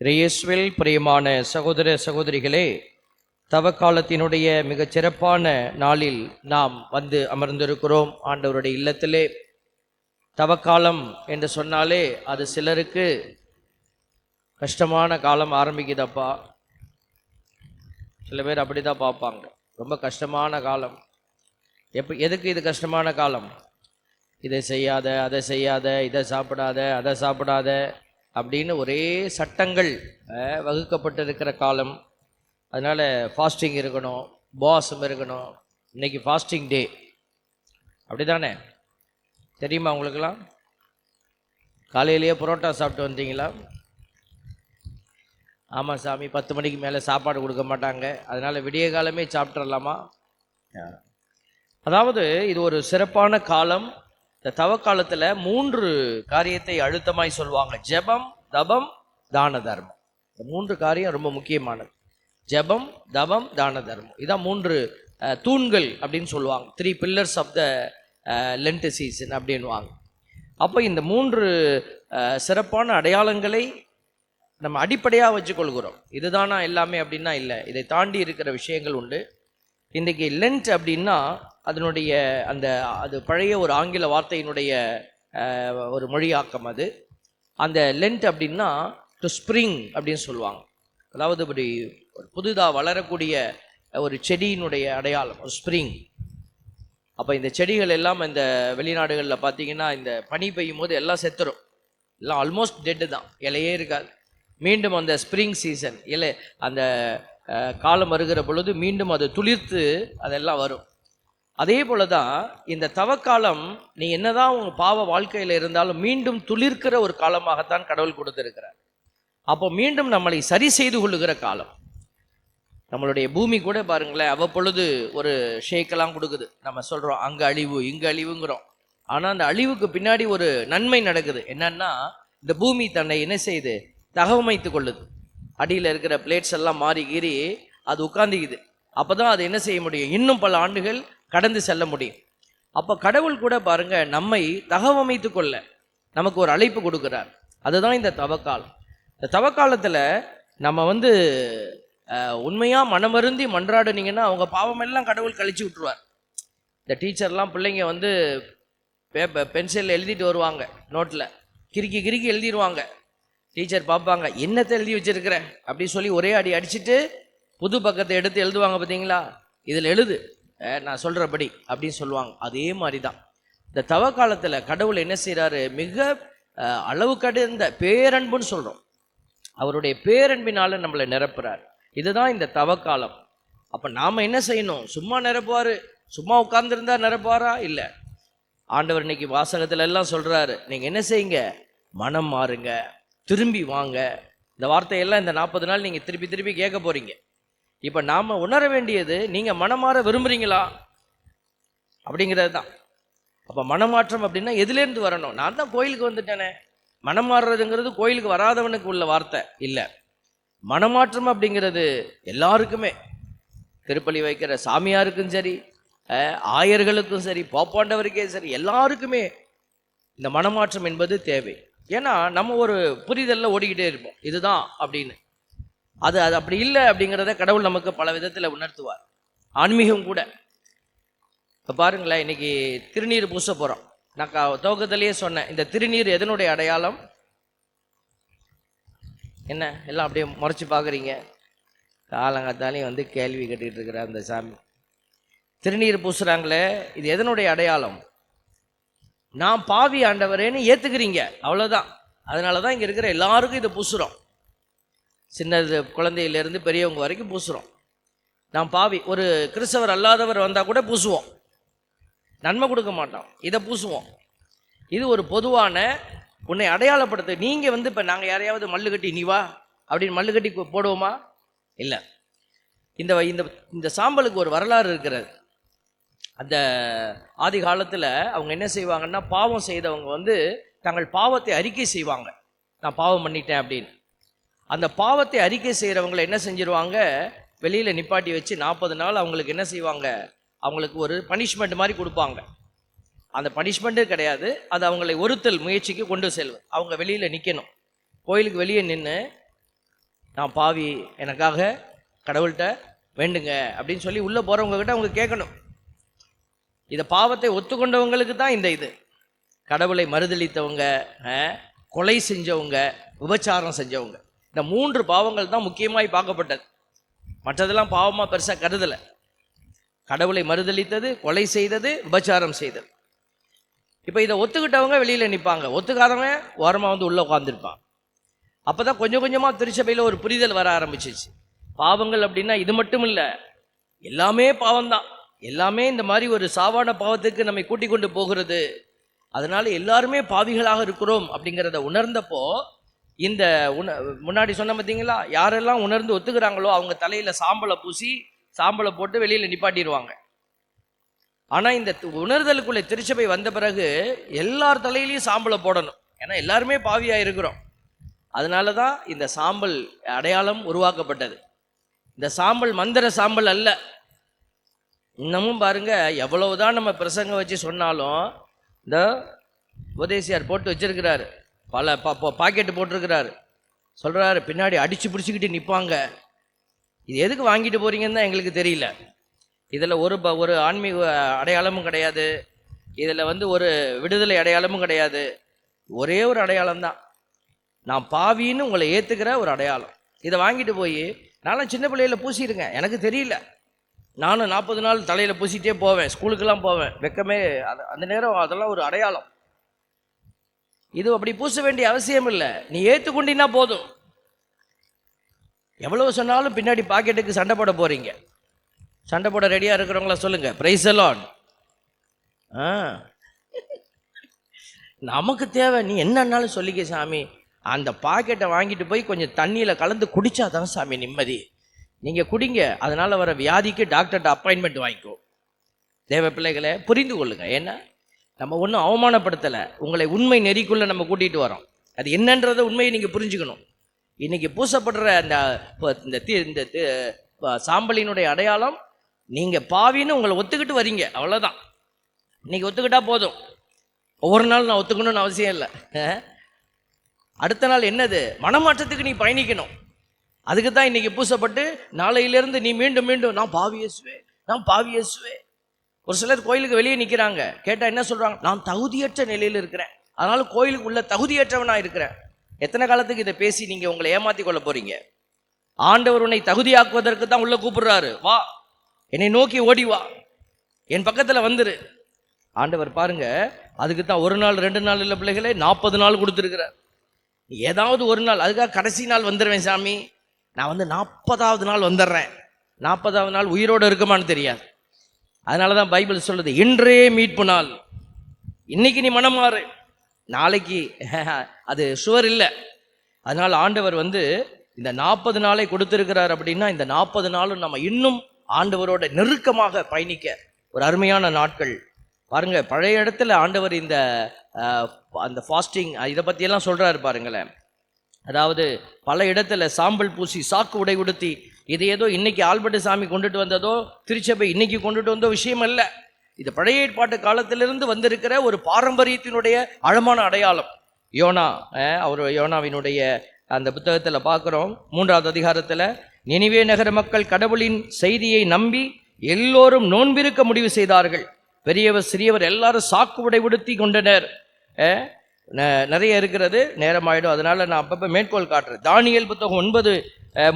இயேசுவில் பிரியமான சகோதர சகோதரிகளே தவக்காலத்தினுடைய மிகச் சிறப்பான நாளில் நாம் வந்து அமர்ந்திருக்கிறோம் ஆண்டவருடைய இல்லத்திலே. தவக்காலம் என்று சொன்னாலே அது சிலருக்கு கஷ்டமான காலம் ஆரம்பிக்குதப்பா. சில பேர் அப்படி தான் பார்ப்பாங்க. ரொம்ப கஷ்டமான காலம். எப்போ எதுக்கு இது கஷ்டமான காலம்? இதை செய்யாத அதை செய்யாத இதை சாப்பிடாத அதை சாப்பிடாத. அப்படின்னு ஒரே சட்டங்கள் வகுக்கப்பட்டிருக்கிற காலம். அதனால் ஃபாஸ்டிங் இருக்கணும் உபவாசம் இருக்கணும். இன்னைக்கு ஃபாஸ்டிங் டே அப்படிதானே? தெரியுமா உங்களுக்கெல்லாம்? காலையிலேயே புரோட்டா சாப்பிட்டு வந்தீங்களா? ஆமாம் சாமி பத்து மணிக்கு மேலே சாப்பாடு கொடுக்க மாட்டாங்க. அதனால் விடிய காலமே சாப்பிட்றலாமா அதாவது இது ஒரு சிறப்பான காலம். இந்த தவக்காலத்தில் மூன்று காரியத்தை அழுத்தமாய் சொல்லுவாங்க ஜெபம் தபம் தான தர்மம். இந்த மூன்று காரியம் ரொம்ப முக்கியமானது. ஜெபம் தபம் தான தர்மம். இதான் மூன்று தூண்கள் அப்படின்னு சொல்லுவாங்க. Three pillars of the Lent season அப்படின்வாங்க அப்போ இந்த மூன்று சிறப்பான அடையாளங்களை நம்ம அடிப்படையாக வச்சுக்கொள்கிறோம். இதுதானா எல்லாமே அப்படின்னா இல்லை. இதை தாண்டி இருக்கிற விஷயங்கள் உண்டு. இன்றைக்கி லென்ட் அப்படின்னா அதனுடைய அந்த அது பழைய ஒரு ஆங்கில வார்த்தையினுடைய ஒரு மொழியாக்கம் அது. அந்த லென்ட் அப்படின்னா டு ஸ்ப்ரிங் அப்படின்னு சொல்லுவாங்க. அதாவது இப்படி ஒரு புதிதாக வளரக்கூடிய ஒரு செடியினுடைய அடையாளம் ஒரு ஸ்ப்ரிங் அப்போ இந்த செடிகள் எல்லாம் இந்த வெளிநாடுகளில் பார்த்தீங்கன்னா இந்த பனி பெய்யும் போது எல்லாம் செத்துரும். எல்லாம் ஆல்மோஸ்ட் டெட்டு தான். இலையே இருக்காது. மீண்டும் அந்த ஸ்ப்ரிங் சீசன் இலை அந்த காலம் வருகிற பொழுது மீண்டும் அது துளிர்த்து அதெல்லாம் வரும். அதே போல தான் இந்த தவக்காலம் நீ என்னதான் உங்க பாவ வாழ்க்கையில் இருந்தாலும் மீண்டும் துளிர்க்கிற ஒரு காலமாகத்தான் கடவுள் கொடுத்திருக்கிறார். அப்போ மீண்டும் நம்மளை சரி செய்து கொள்ளுகிற காலம். நம்மளுடைய பூமி கூட பாருங்களேன் அவ்வப்பொழுது ஒரு ஷேக்கெல்லாம் கொடுக்குது. நம்ம சொல்கிறோம் அங்கே அழிவு இங்கே அழிவுங்கிறோம். ஆனால் அந்த அழிவுக்கு பின்னாடி ஒரு நன்மை நடக்குது. என்னன்னா இந்த பூமி தன்னை என்ன செய்யுது? தகவமைத்து கொள்ளுது. அடியில் இருக்கிற பிளேட்ஸ் எல்லாம் மாறி கீறி அது உட்காந்துக்குது அப்போ தான் அது என்ன செய்ய முடியும்? இன்னும் பல ஆண்டுகள் கடந்து செல்ல முடியும். அப்போ கடவுள் கூட பாருங்க நம்மை தகவமைத்து கொள்ள நமக்கு ஒரு அழைப்பு கொடுக்குறார். அதுதான் இந்த தவக்காலம். இந்த தவக்காலத்தில் நம்ம வந்து உண்மையாக மனமருந்தி மன்றாடுனீங்கன்னா அவங்க பாவமெல்லாம் கடவுள் கழிச்சு விட்ருவார் இந்த டீச்சர்லாம் பிள்ளைங்க வந்து பேப்பர் பென்சிலில் எழுதிட்டு வருவாங்க நோட்டில் கிறுக்கி கிறுக்கி எழுதிடுவாங்க டீச்சர் பார்ப்பாங்க என்னத்தை எழுதி வச்சிருக்கிற? அப்படின்னு சொல்லி ஒரே அடி அடிச்சுட்டு புது பக்கத்தை எடுத்து எழுதுவாங்க பார்த்தீங்களா இதில் எழுது. நான் சொல்கிறபடி அப்படின்னு சொல்லுவாங்க. அதே மாதிரி தான் இந்த தவ காலத்தில் கடவுள் என்ன செய்கிறாரு மிக அளவு கடந்த பேரன்புன்னு சொல்கிறோம் அவருடைய பேரன்பினால் நம்மளை நிரப்புறார். இதுதான் இந்த தவக்காலம் அப்போ நாம் என்ன செய்யணும்? சும்மா நிரப்புவார்? சும்மா உட்கார்ந்துருந்தா நிரப்புவாரா? இல்லை. ஆண்டவர் இன்னைக்கு வாசகத்துல எல்லாம் சொல்கிறாரு நீங்கள் என்ன செய்யுங்க? மனம் மாறுங்க. திரும்பி வாங்க. இந்த வார்த்தையெல்லாம் இந்த நாற்பது நாள் நீங்கள் திருப்பி திருப்பி கேட்க போகிறீங்க இப்போ நாம் உணர வேண்டியது நீங்கள் மனம் மாற அப்படிங்கிறது தான். அப்போ மனமாற்றம் அப்படின்னா எதுலேருந்து வரணும். நான் தான் கோயிலுக்கு வந்துட்டேனே. மனம் மாறுறதுங்கிறது கோயிலுக்கு வராதவனுக்கு உள்ள வார்த்தை. இல்லை. மனமாற்றம் அப்படிங்கிறது எல்லாருக்குமே. திருப்பலி வைக்கிற சாமியாருக்கும் சரி ஆயர்களுக்கும் சரி பாப்பாண்டவருக்கே சரி எல்லாருக்குமே இந்த மனமாற்றம் என்பது தேவை. ஏன்னா நம்ம ஒரு புரிதலில் ஓடிக்கிட்டே இருப்போம். இதுதான் அப்படின்னு. அது அது அப்படி இல்லை அப்படிங்கிறத கடவுள் நமக்கு பல விதத்தில் உணர்த்துவார். ஆன்மீகம் கூட. இப்போ பாருங்களேன் இன்னைக்கு திருநீர் பூச போகிறோம் நான் க துவக்கத்திலேயே சொன்னேன் இந்த திருநீர் எதனுடைய அடையாளம்? என்ன? எல்லாம் அப்படியே முறைச்சி பார்க்குறீங்க காலங்காத்தாலையும் வந்து கேள்வி கட்டிகிட்டு இருக்கிற அந்த சாமி. திருநீர் பூசுகிறாங்களே இது எதனுடைய அடையாளம்? நான் பாவி ஆண்டவரேன்னு ஏற்றுக்கிறீங்க அவ்வளோதான் அதனால தான் இங்கே இருக்கிற எல்லாருக்கும் இதை பூசுகிறோம் சின்னது குழந்தையிலேருந்து பெரியவங்க வரைக்கும் பூசுறோம். நான் பாவி ஒரு கிறிஸ்தவர் அல்லாதவர் வந்தால் கூட பூசுவோம். நன்மை கொடுக்க மாட்டோம். இதை பூசுவோம். இது ஒரு பொதுவான உன்னை அடையாளப்படுத்து. நீங்கள் வந்து இப்போ நாங்கள் யாரையாவது மல்லு கட்டி நீ வா அப்படின்னு மல்லு கட்டி போடுவோமா? இல்லை. இந்த இந்த இந்த சாம்பலுக்கு ஒரு வரலாறு இருக்கிறது. அந்த ஆதி காலத்தில் அவங்க என்ன செய்வாங்கன்னா பாவம் செய்தவங்க வந்து தங்கள் பாவத்தை அறிக்கை செய்வாங்க. நான் பாவம் பண்ணிட்டேன் அப்படின்னு. அந்த பாவத்தை அறிக்கை செய்கிறவங்களை என்ன செஞ்சிருவாங்க? வெளியில் நிப்பாட்டி வச்சு நாற்பது நாள் அவங்களுக்கு என்ன செய்வாங்க? அவங்களுக்கு ஒரு பனிஷ்மெண்ட் மாதிரி கொடுப்பாங்க. அந்த பனிஷ்மெண்ட்டே கிடையாது. அது அவங்களை ஒருத்தல் முயற்சிக்கு கொண்டு செல்வது அவங்க வெளியில் நிற்கணும் கோயிலுக்கு வெளியே நின்று நான் பாவி எனக்காக கடவுள்கிட்ட வேண்டுங்க அப்படின்னு சொல்லி உள்ளே போகிறவங்கக்கிட்ட அவங்க கேட்கணும். இதை பாவத்தை ஒத்துக்கொண்டவங்களுக்கு தான் இந்த இது. கடவுளை மறுதளித்தவங்க கொலை செஞ்சவங்க விபச்சாரம் செஞ்சவங்க. இந்த மூன்று பாவங்கள் தான் முக்கியமாய் பார்க்கப்பட்டது. மற்றதெல்லாம் பாவமாக பெருசாக கருதலை. கடவுளை மறுதளித்தது கொலை செய்தது விபச்சாரம் செய்தது. இப்போ இதை ஒத்துக்கிட்டவங்க வெளியில் நிற்பாங்க ஒத்துக்காதவன் ஓரமாக வந்து உள்ளே உட்காந்துருப்பான் அப்போ தான் கொஞ்சம் கொஞ்சமாக திருச்சபையில் ஒரு புரிதல் வர ஆரம்பிச்சிச்சு. பாவங்கள் அப்படின்னா இது மட்டும் இல்லை எல்லாமே பாவம்தான். எல்லாமே இந்த மாதிரி ஒரு சாவான பாவத்துக்கு நம்மை கூட்டிக் கொண்டு போகிறது. அதனால எல்லாருமே பாவிகளாக இருக்கிறோம் அப்படிங்கிறத உணர்ந்தப்போ இந்த உண முன்னாடி சொன்ன பார்த்தீங்களா யாரெல்லாம் உணர்ந்து ஒத்துக்கிறாங்களோ அவங்க தலையில் சாம்பலை பூசி சாம்பலை போட்டு வெளியில் நிப்பாட்டிடுவாங்க. ஆனால் இந்த உணர்தலுக்குள்ளே திருச்சபை வந்த பிறகு எல்லார் தலையிலையும் சாம்பலை போடணும். ஏன்னா எல்லாருமே பாவியாக இருக்கிறோம். அதனால தான் இந்த சாம்பல் அடையாளம் உருவாக்கப்பட்டது. இந்த சாம்பல் மந்திர சாம்பல் அல்ல. இன்னமும் பாருங்க எவ்வளவுதான் நம்ம பிரசங்கம் வச்சு சொன்னாலும் இந்த உதயசியார் போட்டு வச்சிருக்கிறாரு. பல பாக்கெட்டு போட்டிருக்கிறாரு. சொல்கிறாரு பின்னாடி அடித்து பிடிச்சிக்கிட்டு நிற்பாங்க இது எதுக்கு வாங்கிட்டு போகிறீங்கன்னு தான் எங்களுக்கு தெரியல. இதில் ஒரு ப ஒரு ஆன்மீக அடையாளமும் கிடையாது. இதில் வந்து ஒரு விடுதலை அடையாளமும் கிடையாது. ஒரே ஒரு அடையாளம் தான். நான் பாவின்னு உங்களை ஏற்றுக்கிற ஒரு அடையாளம். இதை வாங்கிட்டு போய் நானும் சின்ன பிள்ளையில் பூசிடுங்க எனக்கு தெரியல. நானும் நாற்பது நாள் தலையில் பூசிட்டே போவேன். ஸ்கூலுக்கெல்லாம் போவேன். வெக்கமே அது அந்த நேரம் அதெல்லாம் ஒரு அடையாளம். இது அப்படி பூச வேண்டிய அவசியம் இல்லை. நீ ஏற்றுக்கொண்டினா போதும். எவ்வளவு சொன்னாலும் பின்னாடி பாக்கெட்டுக்கு சண்டை போட போகிறீங்க சண்டை போட ரெடியாக இருக்கிறவங்கள சொல்லுங்கள் ப்ரைஸ் எல்லாம் ஆ. நமக்கு தேவை. நீ என்னன்னாலும் சொல்லிக்க சாமி. அந்த பாக்கெட்டை வாங்கிட்டு போய் கொஞ்சம் தண்ணியில் கலந்து குடிச்சாதான் சாமி நிம்மதி. நீங்கள் குடிங்க. அதனால் வர வியாதிக்கு டாக்டர்கிட்ட அப்பாயின்மெண்ட் வாங்கிக்கோ. தேவ பிள்ளைகளை புரிந்து கொள்ளுங்கள் ஏன்னா நம்ம ஒன்றும் அவமானப்படுத்தலை. உங்களை உண்மை நெறிக்குள்ளே நம்ம கூட்டிகிட்டு வரோம். அது என்னன்றத உண்மையை நீங்கள் புரிஞ்சுக்கணும். இன்றைக்கி பூசப்படுற அந்த இந்த தீ இந்த தி- சாம்பலினுடைய அடையாளம் நீங்கள் பாவின்னு உங்களை ஒத்துக்கிட்டு வரீங்க. அவ்வளோதான் இன்றைக்கி ஒத்துக்கிட்டா போதும். ஒவ்வொரு நாள் நான் ஒத்துக்கணும்னு அவசியம் இல்லை. அடுத்த நாள் என்னது? மனமாற்றத்துக்கு நீ பயணிக்கணும். அதுக்கு தான் இன்றைக்கி பூசப்பட்டு நாளையிலேருந்து நீ மீண்டும் மீண்டும் நான் பாவியேசுவே நான் பாவியேசுவே ஒரு சிலர் கோயிலுக்கு வெளியே நிற்கிறாங்க கேட்டால் என்ன சொல்கிறாங்க நான் தகுதியற்ற நிலையில் இருக்கிறேன். அதனால் கோயிலுக்கு உள்ள தகுதியற்றவனாக இருக்கிறேன். எத்தனை காலத்துக்கு இதை பேசி நீங்கள் உங்களை ஏமாற்றி கொள்ள போகிறீங்க ஆண்டவர் உன்னை தகுதியாக்குவதற்கு தான் உள்ளே கூப்பிடுறாரு. வா. என்னை நோக்கி ஓடி வா. என் பக்கத்தில் வந்துரு. ஆண்டவர் பாருங்க அதுக்கு தான் ஒரு நாள் ரெண்டு நாள் இல்லை பிள்ளைகளே நாற்பது நாள் கொடுத்துருக்கிறார். ஏதாவது ஒரு நாள் அதுக்காக கடைசி நாள் வந்துடுவேன் சாமி. நான் வந்து நாற்பதாவது நாள் வந்துடுறேன் நாற்பதாவது நாள் உயிரோடு இருக்குமான்னு தெரியாது. அதனால தான் பைபிள் சொல்லுது இன்றே மீட்பு நாள். இன்னைக்கு நீ மனம் மாறு. நாளைக்கு அது சுவர் இல்லை. அதனால் ஆண்டவர் வந்து இந்த நாற்பது நாளை கொடுத்துருக்கிறார் அப்படின்னா இந்த நாற்பது நாளும் நம்ம இன்னும் ஆண்டவரோட நெருக்கமாக பயணிக்க ஒரு அருமையான நாட்கள். பாருங்க பழைய இடத்துல ஆண்டவர் இந்த அந்த ஃபாஸ்டிங் இதை பற்றியெல்லாம் சொல்கிறாரு பாருங்களேன். அதாவது பல இடத்துல சாம்பல் பூசி சாக்கு உடை உடுத்தி இது ஏதோ இன்னைக்கு ஆல்பர்ட் சாமி கொண்டுட்டு வந்ததோ திருச்சபை இன்னைக்கு கொண்டுட்டு வந்த விஷயம் அல்ல. இது பழைய ஏற்பாட்டு காலத்திலிருந்து வந்திருக்கிற ஒரு பாரம்பரியத்தினுடைய அழமான அடையாளம். யோனா அவர் யோனாவினுடைய அந்த புத்தகத்தில் பார்க்குறோம். மூன்றாவது அதிகாரத்தில் நினிவே நகர மக்கள் கடவுளின் செய்தியை நம்பி எல்லோரும் நோன்பிருக்க முடிவு செய்தார்கள். பெரியவர் சிறியவர் எல்லாரும் சாக்கு உடை உடுத்தி கொண்டனர். நிறைய இருக்கிறது நேரமாயிடும். அதனால் நான் அப்பப்போ மேற்கோள் காட்டுறேன். தானியல் புத்தகம் ஒன்பது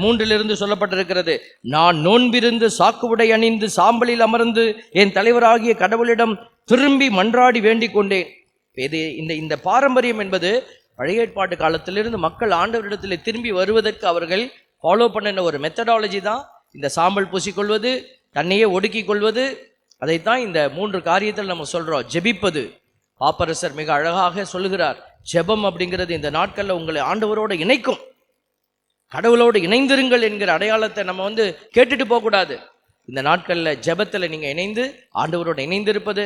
மூன்றிலிருந்து சொல்லப்பட்டிருக்கிறது. நான் நோன்பிருந்து சாக்குவுடை அணிந்து சாம்பலில் அமர்ந்து என் தலைவராகிய கடவுளிடம் திரும்பி மன்றாடி வேண்டிக் கொண்டேன். இது இந்த இந்த பாரம்பரியம் என்பது பழைய ஏற்பாட்டு காலத்திலிருந்து மக்கள் ஆண்டவரிடத்தில் திரும்பி வருவதற்கு அவர்கள் ஃபாலோ பண்ணின ஒரு மெத்தடாலஜி தான். இந்த சாம்பல் பூசிக்கொள்வது தன்னையே ஒடுக்கிக் கொள்வது. அதைத்தான் இந்த மூன்று காரியத்தில் நம்ம சொல்கிறோம் ஜெபிப்பது. பாப்பரசர் மிக அழகாக சொல்லுகிறார் ஜெபம் அப்படிங்கிறது இந்த நாட்களில் உங்களை ஆண்டவரோடு இணைக்கும். கடவுளோடு இணைந்திருங்கள் என்கிற அடையாளத்தை நம்ம வந்து கேட்டுட்டு போகக்கூடாது. இந்த நாட்களில் ஜெபத்தில் நீங்கள் இணைந்து ஆண்டவரோடு இணைந்திருப்பது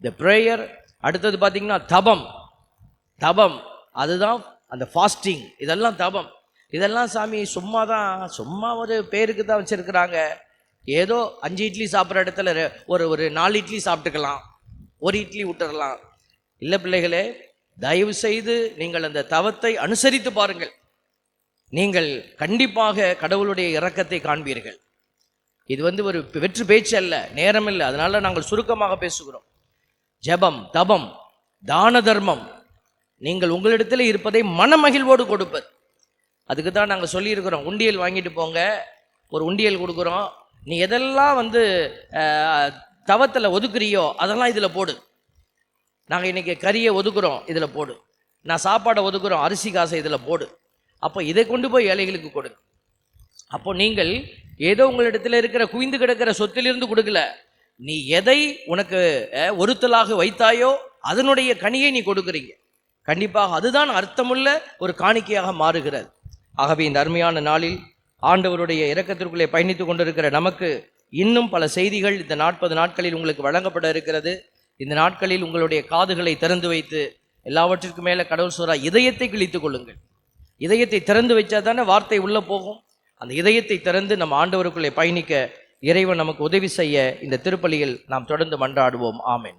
இந்த ப்ரேயர் அடுத்தது பார்த்தீங்கன்னா தபம். தபம் அதுதான் அந்த ஃபாஸ்டிங் இதெல்லாம் தபம். இதெல்லாம் சாமி சும்மா தான் சும்மா ஒரு பேருக்கு தான் வச்சுருக்கிறாங்க. ஏதோ அஞ்சு இட்லி சாப்பிட்ற இடத்துல ஒரு ஒரு நாலு இட்லி சாப்பிட்டுக்கலாம். ஒரு இட்லி விட்டுறலாம் இல்லை பிள்ளைகளே தயவு செய்து நீங்கள் அந்த தவத்தை அனுசரித்து பாருங்கள். நீங்கள் கண்டிப்பாக கடவுளுடைய இரக்கத்தை காண்பீர்கள். இது வந்து ஒரு வெற்று பேச்சு அல்ல நேரம் இல்லை அதனால நாங்கள் சுருக்கமாக பேசுகிறோம். ஜெபம் தபம் தான தர்மம் நீங்கள் உங்களிடத்தில் இருப்பதை மனமகிழ்வோடு கொடுப்பது. அதுக்கு தான் நாங்கள் சொல்லியிருக்கிறோம் உண்டியல் வாங்கிட்டு போங்க ஒரு உண்டியல் கொடுக்குறோம். நீ எதெல்லாம் வந்து தவத்தில் ஒதுக்குறியோ அதெல்லாம் இதில் போடு. நாங்கள் இன்றைக்கி கறியை ஒதுக்குறோம் இதில் போடு. நான் சாப்பாடை ஒதுக்குறோம் அரிசி காசை இதில் போடு. அப்போ இதை கொண்டு போய் ஏழைகளுக்கு கொடு. அப்போ நீங்கள் ஏதோ உங்களிடத்தில் இருக்கிற குவிந்து கிடக்கிற சொத்திலிருந்து கொடுக்கல. நீ எதை உனக்கு ஒருத்தலாக வைத்தாயோ அதனுடைய கனியை நீ கொடுக்குறீங்க. கண்டிப்பாக அதுதான் அர்த்தமுள்ள ஒரு காணிக்கையாக மாறுகிறது. ஆகவே இந்த அருமையான நாளில் ஆண்டவருடைய இறக்கத்திற்குள்ளே பயணித்து கொண்டிருக்கிற நமக்கு இன்னும் பல செய்திகள் இந்த நாற்பது நாட்களில் உங்களுக்கு வழங்கப்பட இருக்கிறது. இந்த நாட்களில் உங்களுடைய காதுகளை திறந்து வைத்து எல்லாவற்றிற்கும் மேலே கடவுள் சொல்றா இதயத்தை கிழித்து கொள்ளுங்கள். இதயத்தை திறந்து வச்சா தானே வார்த்தை உள்ளே போகும். அந்த இதயத்தை திறந்து நம்ம ஆண்டவருக்குள்ளே பயணிக்க இறைவன் நமக்கு உதவி செய்ய இந்த திருப்பலியில் நாம் தொடர்ந்து மன்றாடுவோம். ஆமேன்.